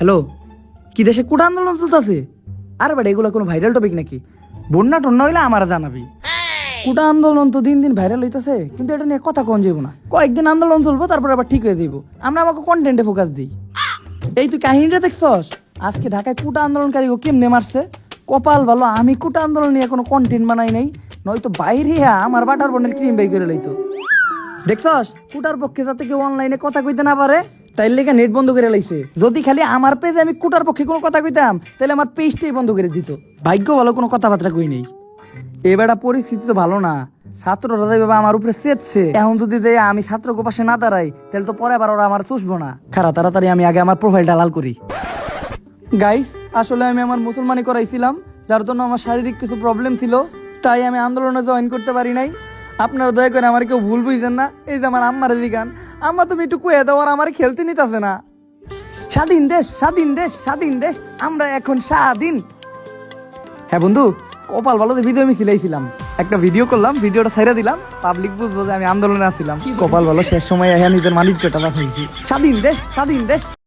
Hello কি দেশে কুটা আন্দোলন চলতেছে? আর বেটা এগুলো কোনো ভাইরাল টপিক নাকি? বন্যা টন্যা হইলে আমার জানাবি। কুটা আন্দোলন তো দিন দিন ভাইরাল হইতেছে কিন্তু এটা নিয়ে কথা কন যাব না। কয়েকদিন আন্দোলন চলবো তারপর আবার ঠিক হয়ে যাইব। আমরা আমাকে কন্টেন্টে ফোকাস দিই। এই তুই কাহিনীটা দেখছস? আজকে ঢাকায় কুটা আন্দোলনকারী ও কেমনে মারছে? কপাল ভালো আমি কুটা আন্দোলন নিয়ে কোনো কন্টেন্ট বানাই নাই নয়তো বাইরে আমার বাটার বোনের ক্রিম বাই করে লইতো। দেখছস? কুটার পক্ষে যাতে কেউ অনলাইনে কথা কইতে না পারে তাই লেগে নেট বন্ধ করে লাইছে। যদি খালি আমার পেজে আমি কুটার পক্ষে কোনো কথা কইতাম তাহলে আমার পেজটাই বন্ধ করে দিত। ভাগ্য ভালো কোনো কথাবার্তা কই নেই। এবারটা পরিস্থিতি তো ভালো না। ছাত্ররা যেভাবে আমার উপরে চেতছে এখন যদি যে আমি ছাত্র পাশে না দাঁড়াই তাহলে তো পরে আবার ওরা আমার চুষবো না। খারা তাড়াতাড়ি আমি আগে আমার প্রোফাইলটা লাল করি। গাইস আসলে আমি আমার মুসলমানি করাইছিলাম, যার জন্য আমার শারীরিক কিছু প্রবলেম ছিল, তাই আমি আন্দোলনে জয়েন করতে পারি নাই। আপনারা দয়া করে আমার কেউ ভুল বুঝছেন না। এই যে আমার আম্মার দিগান আম্মা তুমি একটু কুয়ে দাও আর আমার খেলতে নিতেছে না। স্বাধীন দেশ স্বাধীন দেশ স্বাধীন দেশ আমরা এখন স্বাধীন। হ্যাঁ বন্ধু কপাল ভালো ভিডিও আমি সিলাইছিলাম। একটা ভিডিও করলাম ভিডিওটা ছাইরা দিলাম পাবলিক বুঝব যে আমি আন্দোলনে আসছিলাম কপাল ভালো? শেষ সময় নিজের মালিক যেটা স্বাধীন দেশ স্বাধীন দেশ।